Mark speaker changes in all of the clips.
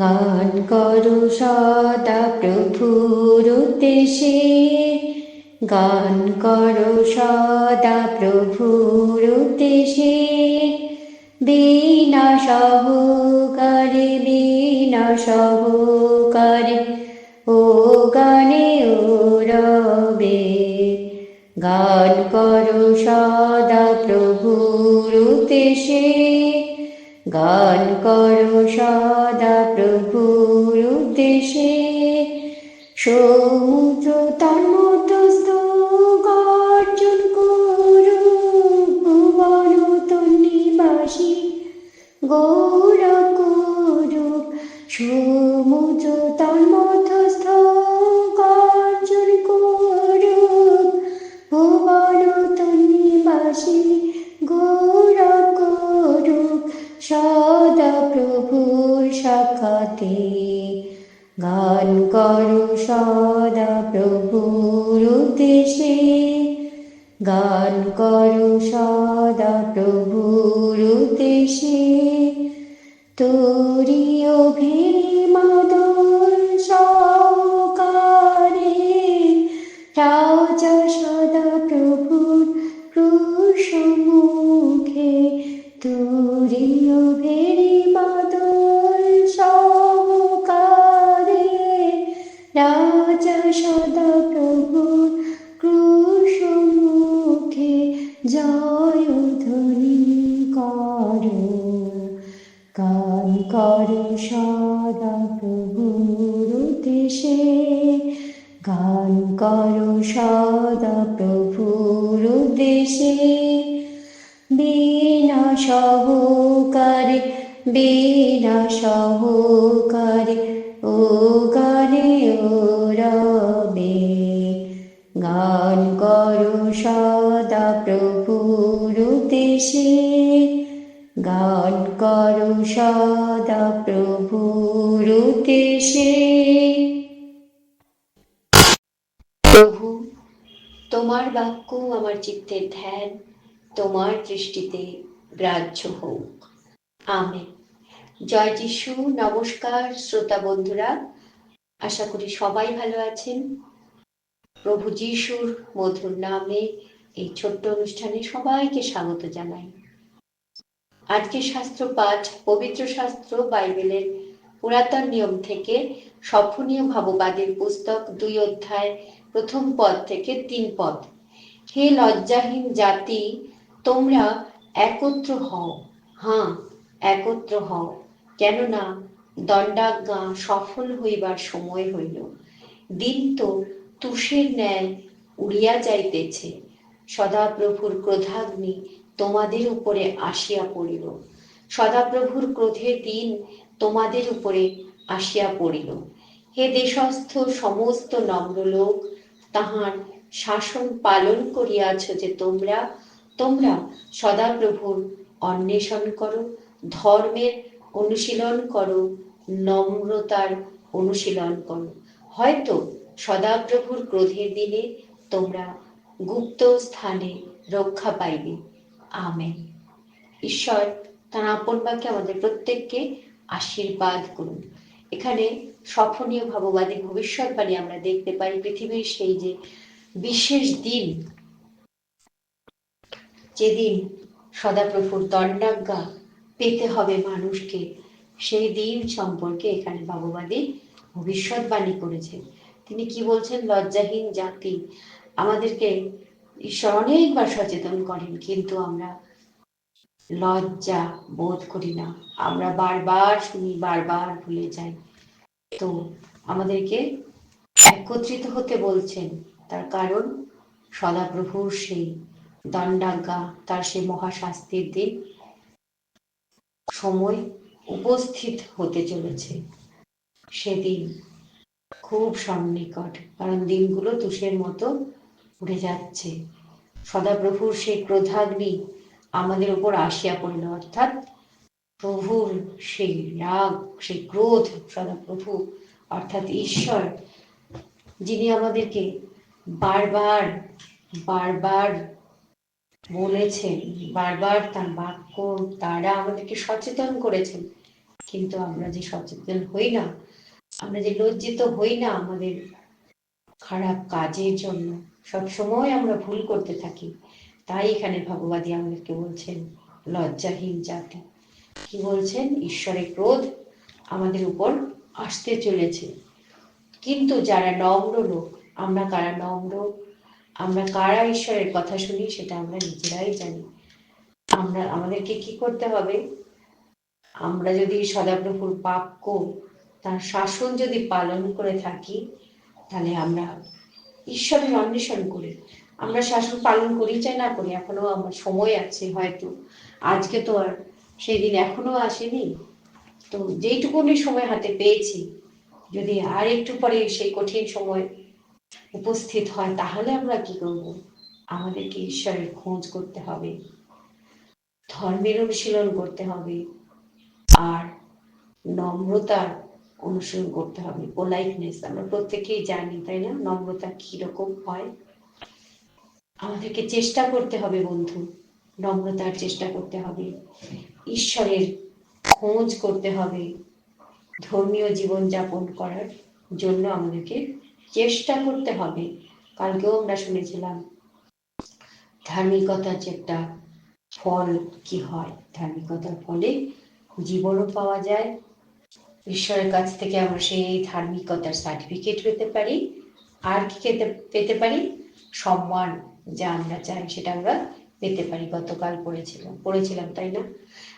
Speaker 1: গান করো সদা প্রভুর উদ্দেশ্যে। গান করো সদা প্রভুর উদ্দেশ্যে। বিনা সহকারে বিনা সহকারে ও গানে ও রবে। গান করো সদা প্রভুর উদ্দেশ্যে। গান করো সদা প্রভুর উদ্দেশে সমুদ্র তন্মতস্থ গর্জন করো ভুবন তন্নিবাসী। গৌর করো উদ্দেশ্যে গান করো সদা প্রভুর উদ্দেশ্যে। তোরিও ভেরি মাদল সহকারে রাজা সদা প্রভুর প্রসমুখে তুরিও ভেরি করো সদা প্রভুর উদ্দেশ্যে। বিনা সহকারে বিনা সহকারে ও গানে ও রবে। গান করো সদা প্রভুর উদ্দেশ্যে। গান করো সদা প্রভুর উদ্দেশ্যে। তোমার বাক্য আমার চিত্তের ধ্যান, তোমার দৃষ্টিতে গ্রাহ্য হোক। আমেন। জয় যিশু। নমস্কার শ্রোতা বন্ধুরা। আশা করি সবাই ভালো আছেন। প্রভু যিশুর মধুর নামে এই ছোট্ট অনুষ্ঠানে সবাইকে স্বাগত জানাই। আজকে শাস্ত্র পাঠ, পবিত্র শাস্ত্র, বাইবেলের পুরাতন নিয়ম থেকে সফনীয় ভাববাদীর পুস্তক দুই অধ্যায় প্রথম পদ থেকে তিন পদ। হে লজ্জাহীন জাতি, তোমরা একত্র হও। হ্যাঁ একত্র হও। কেননা দণ্ডাজ্ঞা সফল হইবার সময় হইল। দিন তো তুষের ন্যায় উড়িয়া যাইতেছে। সদাপ্রভুর ক্রোধাগ্নি তোমাদের উপরে আসিয়া পড়িল। সদাপ্রভুর ক্রোধের দিন তোমাদের উপরে আসিয়া পড়িল। হে দেশস্থ সমস্ত নম্র লোক তাহার শাসন পালন করিয়াছ যে তোমরা তোমরা সদাপ্রভুর অন্বেষণ করো, ধর্মের অনুশীলন করো, নম্রতার অনুশীলন করো। হয়তো সদাপ্রভুর ক্রোধের দিনে তোমরা গুপ্ত স্থানে রক্ষা পাইবে। আমেন। ঈশ্বর তার আপন বাক্যে আমাদের প্রত্যেককে আশীর্বাদ করুন। এখানে সফনীয় ভাববাদী ভবিষ্যৎবাণী আমরা দেখতে পাই পৃথিবীর সেই যে বিশেষ দিন, যেদিন সদাপ্রভুর দণ্ডাজ্ঞা পেতে হবে মানুষকে, সেই দিন সম্পর্কে এখানে ভাববাদী ভবিষ্যৎবাণী করেছেন। তিনি কি বলছেন? লজ্জাহীন জাতি, আমাদেরকে ঈশ্বর অনেকবার সচেতন করেন, কিন্তু আমরা লজ্জা বোধ করি না। আমরা বারবার শুনি, বারবার ভুলে যাই। তো আমাদেরকে একত্রিত হতে বলছেন। তার কারণ সদাপ্রভুর সেই দণ্ডাজ্ঞা, তার সেই মহাশাস্তির দিন সময় উপস্থিত হতে চলেছে। সেদিন খুব সন্নিকট, কারণ দিনগুলো তুষের মতো উড়ে যাচ্ছে। সদাপ্রভুর সেই ক্রোধাগ্নি আমাদের উপর আসিয়া পড়িল, অর্থাৎ প্রভুর সেই রাগ, সেই ক্রোধ সদাপ্রভু অর্থাৎ ঈশ্বর, যিনি আমাদেরকে বারবার বারবার বলেছেন, বারবার তার বাক্য, তারা আমাদেরকে সচেতন করেছেন। কিন্তু আমরা যে সচেতন হই না, আমরা যে লজ্জিত হই না আমাদের খারাপ কাজের জন্য সব সময় আমরা ভুল করতে থাকি। তাই এখানে ভগবাদী আমাদেরকে বলছেন, লজ্জাহীন জাতি। কি বলছেন? ঈশ্বরের ক্রোধ আমাদের উপর আসতে চলেছে। কিন্তু যারা নম্র লোক, আমরা কারা নম্র? আমরা কারা ঈশ্বরের কথা শুনি সেটা আমরা নিজেরাই জানি। আমরা, আমাদেরকে কি করতে হবে? আমরা যদি সদাপ্রভুর বাক্য তার শাসন যদি পালন করে থাকি, তাহলে আমরা ঈশ্বরের অন্বেষণ করি। আমরা শাসন পালন করি চাই না করি, এখনও আমার সময় আছে হয়তো। আজকে তো আর সেই দিন এখনও আসেনি। তো যেইটুকুনি সময় হাতে পেয়েছি, যদি আর একটু পরে সেই কঠিন সময় উপস্থিত হয়, তাহলে আমরা কি করব? আমাদেরকে ঈশ্বরের খোঁজ করতে হবে, ধর্মের অনুশীলন করতে হবে, আর নম্রতার অনুসরণ করতে হবে পোলাইটনেস আমরা প্রত্যেকেই জানি, তাই না? নম্রতা কীরকম হয়? আমাদেরকে চেষ্টা করতে হবে বন্ধু, নম্রতার চেষ্টা করতে হবে, ঈশ্বরের খোঁজ করতে হবে, ধর্মীয় জীবন যাপন করার জন্য আমাদেরকে চেষ্টা করতে হবে। কালকেও আমরা শুনেছিলাম, ধার্মিকতার যে একটা ফল কি হয়? ধার্মিকতার ফলে জীবনও পাওয়া যায়। ঈশ্বরের কাছ থেকে আমরা সেই ধার্মিকতার সার্টিফিকেট পেতে পারি। আর কি পেতে পারি? সম্মান যা আমরা চাই সেটা আমরা পেতে পারি, গতকাল পড়েছিলাম পড়েছিলাম, তাই না?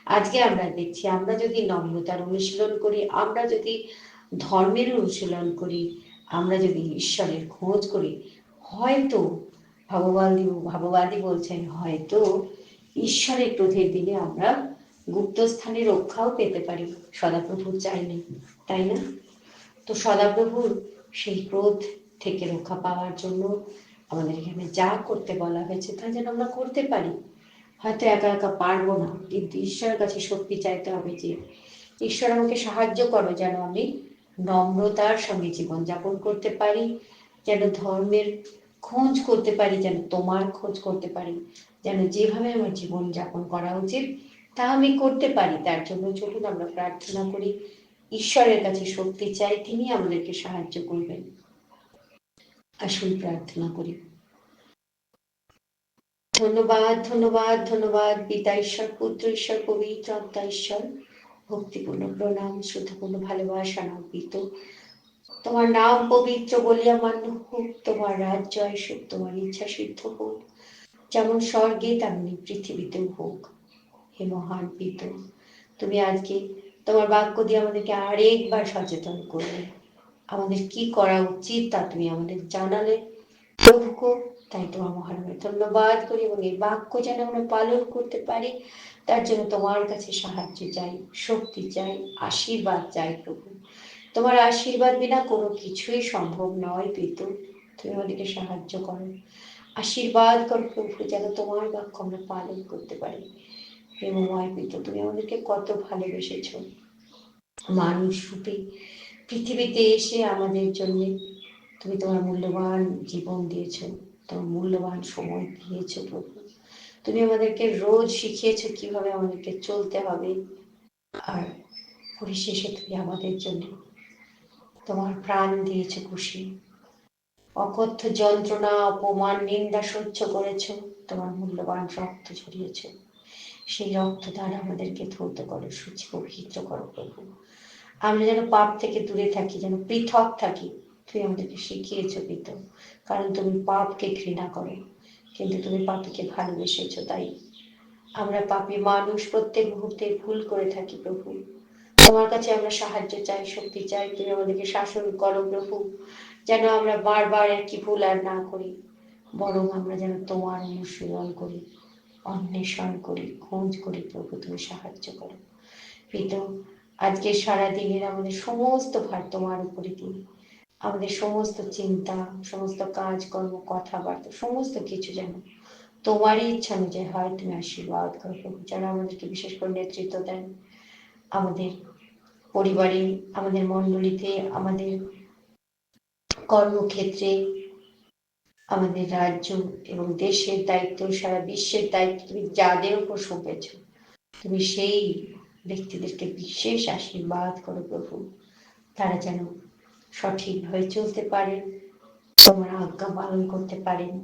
Speaker 1: আজকে আমরা দেখছি আমরা যদি নম্রতার অনুশীলন করি, আমরা যদি ধর্মের অনুশীলন করি, আমরা যদি ঈশ্বরের খোঁজ করি, হয়তো ভগবাদী ভগবাদী বলছেন, হয়তো ঈশ্বরের ক্রোধের দিনে আমরা গুপ্তস্থানে রক্ষাও পেতে পারি, সদাপ্রভুর চাইলে তাই না? তো সদাপ্রভুর সেই ক্রোধ থেকে রক্ষা পাওয়ার জন্য আমাদের এখানে যা করতে বলা হয়েছে তা যেন আমরা করতে পারি। হয়তো একা একা পারব না, কিন্তু ঈশ্বরের কাছে শক্তি চাইতে হবে যে ঈশ্বর আমাকে সাহায্য করো যেন আমি নম্রতার সঙ্গে জীবনযাপন করতে পারি, যেন ধর্মের খোঁজ করতে পারি, যেন তোমার খোঁজ করতে পারি, যেন যেভাবে আমার জীবন যাপন করা উচিত তা আমি করতে পারি। তার জন্য চলুন আমরা প্রার্থনা করি, ঈশ্বরের কাছে শক্তি চাই, তিনি আমাদেরকে সাহায্য করবেন। আসুন প্রার্থনা করি। ধন্যবাদ ধন্যবাদ ধন্যবাদ, পিতা ঈশ্বর, পুত্র ঈশ্বর, পবিত্র আত্মা ঈশ্বর। ভক্তিপূর্ণ প্রণাম, শ্রদ্ধাপূর্ণ ভালোবাসা নাম্পিত তোমার নাম পবিত্র বলিয়া মান্য হোক, তোমার রাজ্য আসুক তোমার ইচ্ছা সিদ্ধ হোক। যেমন স্বর্গে, তেমনি পৃথিবীতেও হোক। হে মহান পিত, তুমি আজকে তোমার বাক্য দিয়ে আমাদেরকে আরেকবার সচেতন করলে। আমাদের কি করা উচিত তা তুমি আমাদের জানালে। প্রভুকে তাই তোমার মহানবে ধন্যবাদ করি এবং এই বাক্য যেন আমরা পালন করতে পারি। তার জন্য তোমার কাছে সাহায্য চাই, শক্তি চাই, আশীর্বাদ চাই প্রভু। তোমার আশীর্বাদ বিনা কোনো কিছুই সম্ভব নয় পিতু। তুমি আমাদেরকে সাহায্য করো। আশীর্বাদ কর প্রভু, যেন তোমার বাক্য আমরা পালন করতে পারি। প্রেমময় পিতু, তুমি আমাদেরকে কত ভালোবেসেছ। মানুষ রূপে পৃথিবীতে এসে আমাদের জন্য তুমি তোমার মূল্যবান জীবন দিয়েছ, তোমার মূল্যবান সময় দিয়েছ প্রভু। তুমি আমাদেরকে রোজ শিখিয়েছো কীভাবে আমাদেরকে চলতে হবে, আর পরিশেষে তুমি আমাদের জন্য তোমার প্রাণ দিয়েছ খুশি। অকথ্য যন্ত্রণা, অপমান, নিন্দা সহ্য করেছ, তোমার মূল্যবান রক্ত ঝরিয়েছ। সেই রক্ত দ্বারা আমাদেরকে ধৌত করো সূচি পবিত্র করো প্রভু। আমরা যেন পাপ থেকে দূরে থাকি, যেন পৃথক থাকি। তুমি আমাদেরকে শিখিয়েছো পিত, কারণ তুমি পাপকে ঘৃণা করো, কিন্তু তুমি পাপিকে ভালোবেসেছো, তাই আমরা পাপি মানুষ প্রত্যেক মুহূর্তে ভুল করে থাকি প্রভু। তোমার কাছে আমরা সাহায্য চাই, শক্তি চাই, তুমি আমাদেরকে শাসন করো প্রভু, যেন আমরা বারবার একই ভুল আর না করি, বরং আমরা যেন তোমার অনুশীলন করি, অন্বেষণ করি, খোঁজ করি প্রভু, তুমি সাহায্য করো। পিত আজকে সারা দিনের আমাদের সমস্ত ভার তোমার উপরে দিই আমাদের সমস্ত চিন্তা, সমস্ত কাজ কর্ম কথাবার্তা, সমস্ত কিছু যেন তোমারই ইচ্ছা অনুযায়ী হয়, তুমি আশীর্বাদ করো প্রভু যারা আমাদেরকে বিশেষ করে নেতৃত্ব দেন। আমাদের পরিবারে, আমাদের মণ্ডলীতে, আমাদের কর্মক্ষেত্রে, আমাদের রাজ্য এবং দেশের দায়িত্ব, সারা বিশ্বের দায়িত্ব, তুমি যাদের উপর সঁপেছ তুমি সেই ব্যক্তিদেরকে বিশেষ আশীর্বাদ করো প্রভু। তারা যেন সঠিকভাবে চলতে পারেন তোমার আজ্ঞা পালন করতে পারেন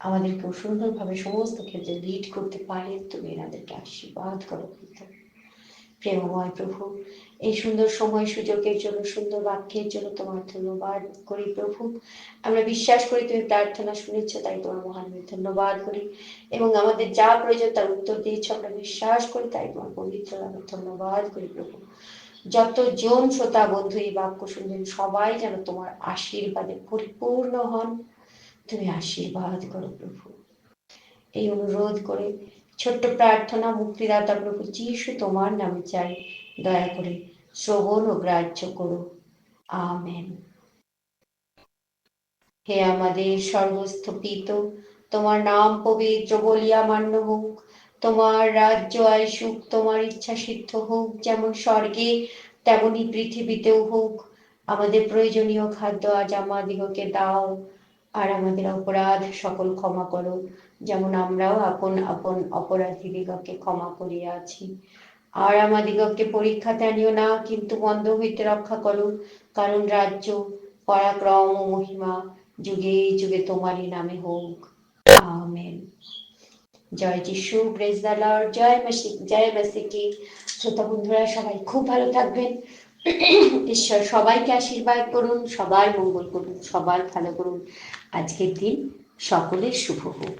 Speaker 1: আমাদেরকেও সুন্দরভাবে সমস্ত ক্ষেত্রে লিড করতে পারে। তুমি এনাদেরকে আশীর্বাদ করো পিতা প্রেমময় প্রভু। এই সুন্দর সময় সুযোগের জন্য, সুন্দর বাক্যের জন্য তোমার ধন্যবাদ করি প্রভু। আমরা বিশ্বাস করি তুমি প্রার্থনা শুনেছ, তাই তোমার মহান ধন্যবাদ করি। এবং আমাদের যা প্রয়োজন তার উত্তর দিয়েছ, আমরা বিশ্বাস করি, তাই তোমার পবিত্র ধন্যবাদ করি প্রভু। যত জন শ্রোতা, বন্ধু, এই বাক্য শুনবেন, সবাই যেন তোমার আশীর্বাদে পরিপূর্ণ হন। তুমি আশীর্বাদ করো প্রভু। এই অনুরোধ করে ছোট্ট প্রার্থনা মুক্তিদাতা প্রভু যিশু তোমার নামে চাই, দয়া করে শ্রবণ ও গ্রাহ্য করো। আমেন। হে আমাদের সর্বস্থপিত, তোমার নাম পবিত্র বলিয়া মান্য হোক, তোমার রাজ্য আয় সুখ, তোমার ইচ্ছা সিদ্ধ হোক, যেমন স্বর্গে, তেমনি পৃথিবীতেও হোক। আমাদের প্রয়োজনীয় খাদ্য আজ আমাদিগকে দাও, আর আমাদের অপরাধ সকল ক্ষমা করো। যেমন আমরাও আপন আপন অপরাধীদিগকে ক্ষমা করিয়াছি আর আমাদিগকে পরীক্ষাতে আনিও না, কিন্তু বন্ধ হইতে রক্ষা করো কারণ রাজ্য, পরাক্রম ও মহিমা যুগে যুগে তোমারই নামে হোক। আমেন। জয় যিশু প্রেজ দ্য লর্ড জয় মাসি, জয় মাসিকি। শ্রোতা বন্ধুরা, সবাই খুব ভালো থাকবেন। ঈশ্বর সবাইকে আশীর্বাদ করুন সবার মঙ্গল করুন সবার ভালো করুন। আজকের দিন সকলের শুভ হোক।